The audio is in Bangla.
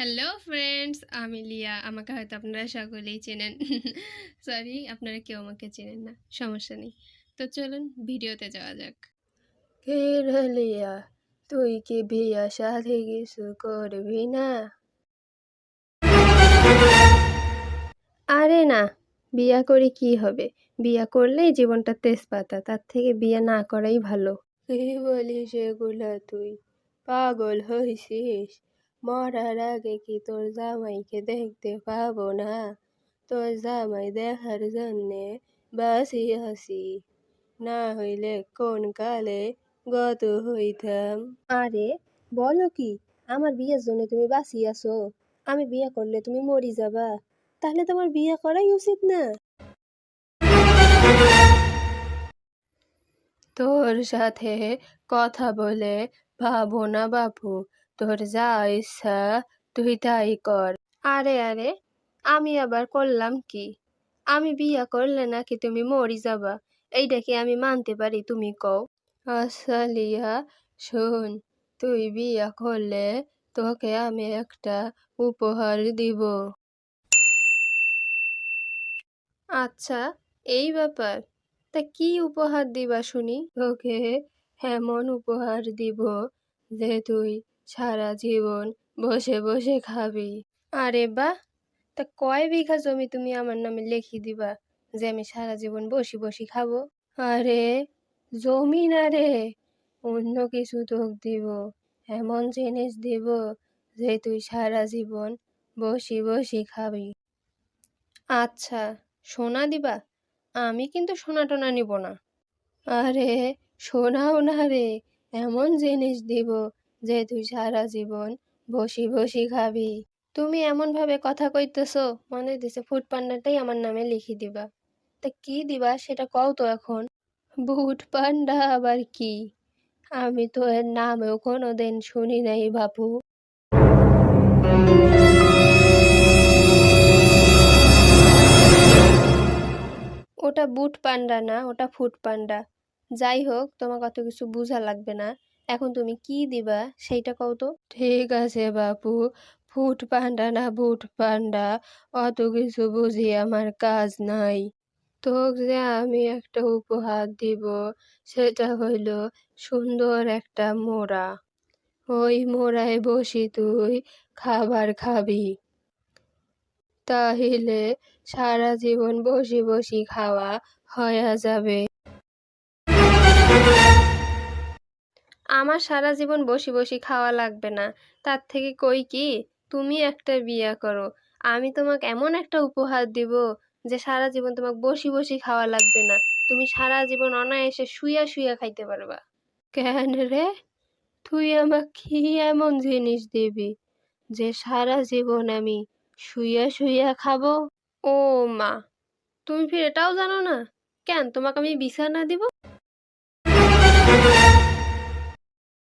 হ্যালো ফ্রেন্ডস আমি লিয়া। আমাকে হয়তো আপনারা সকলেই চেনেন। সরি আপনারা কেউ আমাকে চেনেন না। সমস্যা নেই। তো চলুন ভিডিওতে যাওয়া যাক। কে লিয়া? তুই কি ভিয়া সাথে কিছু করবি না? আরে না বিয়া করে কি হবে? বিয়া করলেই জীবনটা তেজপাতা তার থেকে বিয়া না করাই ভালো। কি বলিস এগুলা তুই? পাগল হয়েছিস মরার আগে কি তোর জামাইকে দেখতে পাবো না তোর জামাই দেখার জন্যে বাসি আছি না হইলে কোন কালে গত হইতাম আরে বলো কি আমার বিয়ের জন্য তুমি বাসি আছো। আমি বিয়ে করলে তুমি মরি যাবা। তাহলে তোমার বিয়ে করাই উচিত না। তোর সাথে কথা বলে ভাবো না বাপু তোর যা ইচ্ছা, তুই তাই কর। আরে আরে, আমি আবার করলাম কি? আমি বিয়ে করলে নাকি তুমি মরি যাবা? এইটা কি আমি মানতে পারি তুমি কও? আচ্ছা লিয়া, শোন, তুই বিয়া করলে তোকে আমি একটা উপহার দিব। আচ্ছা এই ব্যাপার? তা কি উপহার দিবা শুনি? তোকে এমন উপহার দিব যে তুই সারা জীবন বসে বসে খাবি। আরে বাহ! তা কয় বিঘা জমি তুমি আমার নামে লিখি দিবা যে আমি সারা জীবন বসি বসি খাব? আরে, জমি না রে, অন্য কিছু তোক দিব, এমন জিনিস দিব যে তুই সারা জীবন বসি বসি খাবি। আচ্ছা সোনা দিবা? আমি কিন্তু সোনা টোনা নিব না। আরে, সোনাও না রে, এমন জিনিস দিব যে তুই সারা জীবন বসি বসি খাবি। তুমি এমন ভাবে কথা কইতেছো, মনে হইতেছে ফুড পান্ডাটাই আমার নামে লিখি দিবা। তা কি দিবা সেটা কও তো এখন। বুট পান্ডা আবার কি? আমি তো এর নামেও কোনোদিন শুনি নাই বাপু। ওটা বুট পান্ডা না, ওটা ফুট পান্ডা। যাই হোক, তোমাকে অত কিছু বোঝা লাগবে না। এখন তুমি কি দিবা সেইটা কও তো। ঠিক আছে বাপু ফুট পান্ডা না বুট পান্ডা, অত কিছু বুঝি আমার কাজ নাই। তোকে যে আমি একটা উপহার দিব, সেটা হইল সুন্দর একটা মোড়া। ওই মোড়ায় বসি তুই, খাবার খাবি। তাহলে সারা জীবন বসি বসি খাওয়া হয়ে যাবে। আমার সারা জীবন বসি বসি খাওয়া লাগবে না। তার থেকে কই কি? তুমি একটা বিয়া করো। আমি তোমাকে এমন একটা উপহার দিব যে সারা জীবন তোমাকে বসি বসি খাওয়া লাগবে না। তুমি সারা জীবন অনায়াসে শুইয়া শুইয়া খাইতে পারবা। কেন রে? তুই আমাকে কি এমন জিনিস দিবি যে সারা জীবন আমি শুইয়া শুইয়া খাব? ও মা, তুমি ফির এটাও জানো না? কেন তোমাকে আমি বিছানা দিব?